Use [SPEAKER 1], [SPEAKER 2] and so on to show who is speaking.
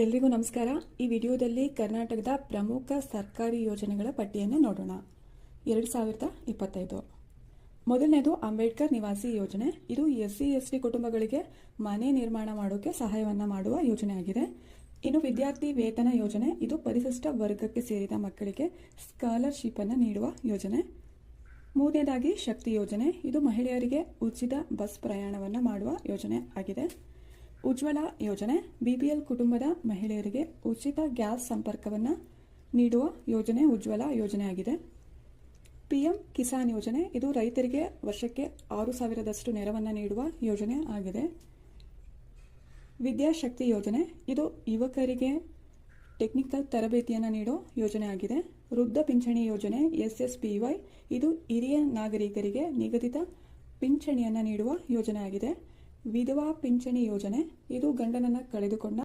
[SPEAKER 1] ಎಲ್ರಿಗೂ ನಮಸ್ಕಾರ. ಈ ವಿಡಿಯೋದಲ್ಲಿ ಕರ್ನಾಟಕದ ಪ್ರಮುಖ ಸರ್ಕಾರಿ ಯೋಜನೆಗಳ ಪಟ್ಟಿಯನ್ನು ನೋಡೋಣ. ಎರಡು ಸಾವಿರದ ಇಪ್ಪತ್ತೈದು. ಮೊದಲನೇದು ಅಂಬೇಡ್ಕರ್ ನಿವಾಸಿ ಯೋಜನೆ. ಇದು ಎಸ್ ಸಿ ಎಸ್ ಟಿ ಕುಟುಂಬಗಳಿಗೆ ಮನೆ ನಿರ್ಮಾಣ ಮಾಡೋಕೆ ಸಹಾಯವನ್ನು ಮಾಡುವ ಯೋಜನೆ ಆಗಿದೆ. ಇನ್ನು ವಿದ್ಯಾರ್ಥಿ ವೇತನ ಯೋಜನೆ. ಇದು ಪರಿಶಿಷ್ಟ ವರ್ಗಕ್ಕೆ ಸೇರಿದ ಮಕ್ಕಳಿಗೆ ಸ್ಕಾಲರ್ಶಿಪ್ ಅನ್ನು ನೀಡುವ ಯೋಜನೆ. ಮೂರನೇದಾಗಿ ಶಕ್ತಿ ಯೋಜನೆ. ಇದು ಮಹಿಳೆಯರಿಗೆ ಉಚಿತ ಬಸ್ ಪ್ರಯಾಣವನ್ನು ಮಾಡುವ ಯೋಜನೆ ಆಗಿದೆ. ಉಜ್ವಲ ಯೋಜನೆ ಬಿಪಿಎಲ್ ಕುಟುಂಬದ ಮಹಿಳೆಯರಿಗೆ ಉಚಿತ ಗ್ಯಾಸ್ ಸಂಪರ್ಕವನ್ನು ನೀಡುವ ಯೋಜನೆ ಉಜ್ವಲ ಯೋಜನೆಯಾಗಿದೆ. ಪಿಎಂ ಕಿಸಾನ್ ಯೋಜನೆ, ಇದು ರೈತರಿಗೆ ವರ್ಷಕ್ಕೆ ಆರು ಸಾವಿರದಷ್ಟು ನೆರವನ್ನು ನೀಡುವ ಯೋಜನೆ ಆಗಿದೆ. ವಿದ್ಯಾಶಕ್ತಿ ಯೋಜನೆ, ಇದು ಯುವಕರಿಗೆ ಟೆಕ್ನಿಕಲ್ ತರಬೇತಿಯನ್ನು ನೀಡೋ ಯೋಜನೆ ಆಗಿದೆ. ವೃದ್ಧ ಪಿಂಚಣಿ ಯೋಜನೆ, ಎಸ್ ಎಸ್ ಪಿ ವೈ, ಇದು ಹಿರಿಯ ನಾಗರಿಕರಿಗೆ ನಿಗದಿತ ಪಿಂಚಣಿಯನ್ನು ನೀಡುವ ಯೋಜನೆ ಆಗಿದೆ. ವಿಧವಾ ಪಿಂಚಣಿ ಯೋಜನೆ. ಇದು ಗಂಡನನ್ನು ಕಳೆದುಕೊಂಡ